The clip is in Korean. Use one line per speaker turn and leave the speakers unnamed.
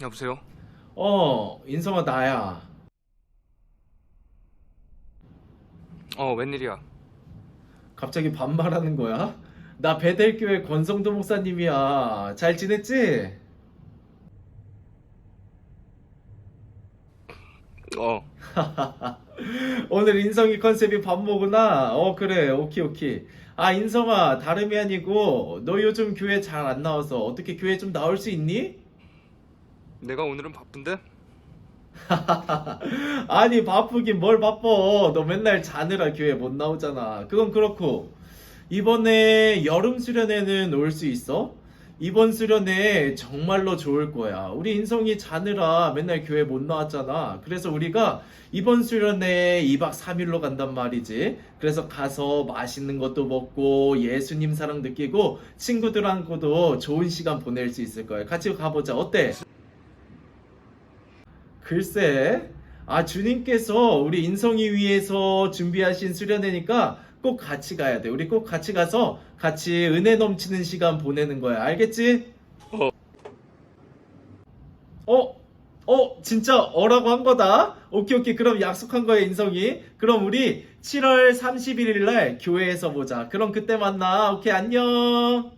여보세요?
어, 인성아 나야.
어, 웬일이야?
갑자기 반말하는 거야? 나 베델교회 권성도 목사님이야. 잘 지냈지?
어,
오늘 인성이 컨셉이 밥 먹으나? 어, 그래. 오케이, 오케이. 아, 인성아, 다름이 아니고, 너 요즘 교회 잘 안 나와서 어떻게 교회 좀 나올 수 있니?
내가 오늘은 바쁜데?
아니, 바쁘긴 뭘 바빠. 너 맨날 자느라 교회 못 나오잖아. 그건 그렇고, 이번에 여름 수련회는 올 수 있어? 이번 수련회 정말로 좋을 거야. 우리 인성이 자느라 맨날 교회 못 나왔잖아. 그래서 우리가 이번 수련회 2박 3일로 간단 말이지. 그래서 가서 맛있는 것도 먹고 예수님 사랑 느끼고 친구들하고도 좋은 시간 보낼 수 있을 거야. 같이 가보자. 어때? 글쎄, 아, 주님께서 우리 인성이 위해서 준비하신 수련회니까 꼭 같이 가야 돼. 우리 꼭 같이 가서 같이 은혜 넘치는 시간 보내는 거야. 알겠지?
어.
어? 어, 진짜 어라고 한 거다? 오케이, 오케이. 그럼 약속한 거야, 인성이. 그럼 우리 7월 31일 날 교회에서 보자. 그럼 그때 만나. 오케이, 안녕.